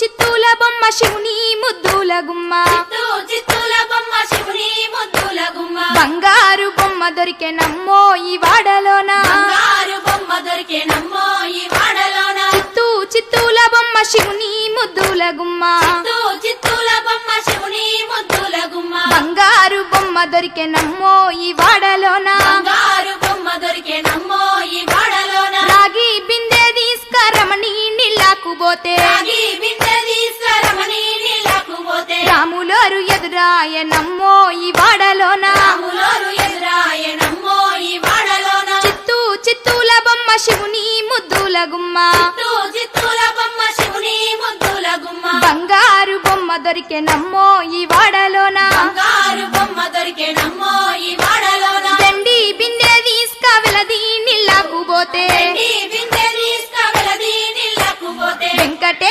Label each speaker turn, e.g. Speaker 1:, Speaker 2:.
Speaker 1: చిత్తూల బొమ్మ శివుని ముద్దుల గుమ్మ.
Speaker 2: చిత్తూ చిత్తూల బొమ్మ శివుని ముద్దుల గుమ్మ.
Speaker 1: బంగారు బొమ్మ దొరికే నమ్మో ఈ వాడలోన?
Speaker 2: బంగారు బొమ్మ దొరికే నమ్మో ఈ వాడలోన?
Speaker 1: చిత్తూ చిత్తూల బొమ్మ శివుని ముద్దుల గుమ్మ.
Speaker 2: చిత్తూ చిత్తూల బొమ్మ శివుని ముద్దుల గుమ్మ.
Speaker 1: బంగారు బొమ్మ దొరికే నమ్మో ఈ వాడలోన?
Speaker 2: బంగారు బొమ్మ దొరికే నమ్మో ఈ వాడలోన?
Speaker 1: రాగి బిందె తీసుకరమణి నీళ్ళకు పోతే. రాములోరు ఎదురాయ నమ్మో ఈ వాడలోన. చిత్తూ చిత్తూల బొమ్మ శివుని ముద్దుల గుమ్మ. బంగారు బొమ్మ దొరికే నమ్మో ఈ వాడలోన. దండి బిందె తీసుక వెలది నీళ్ళకు పోతే.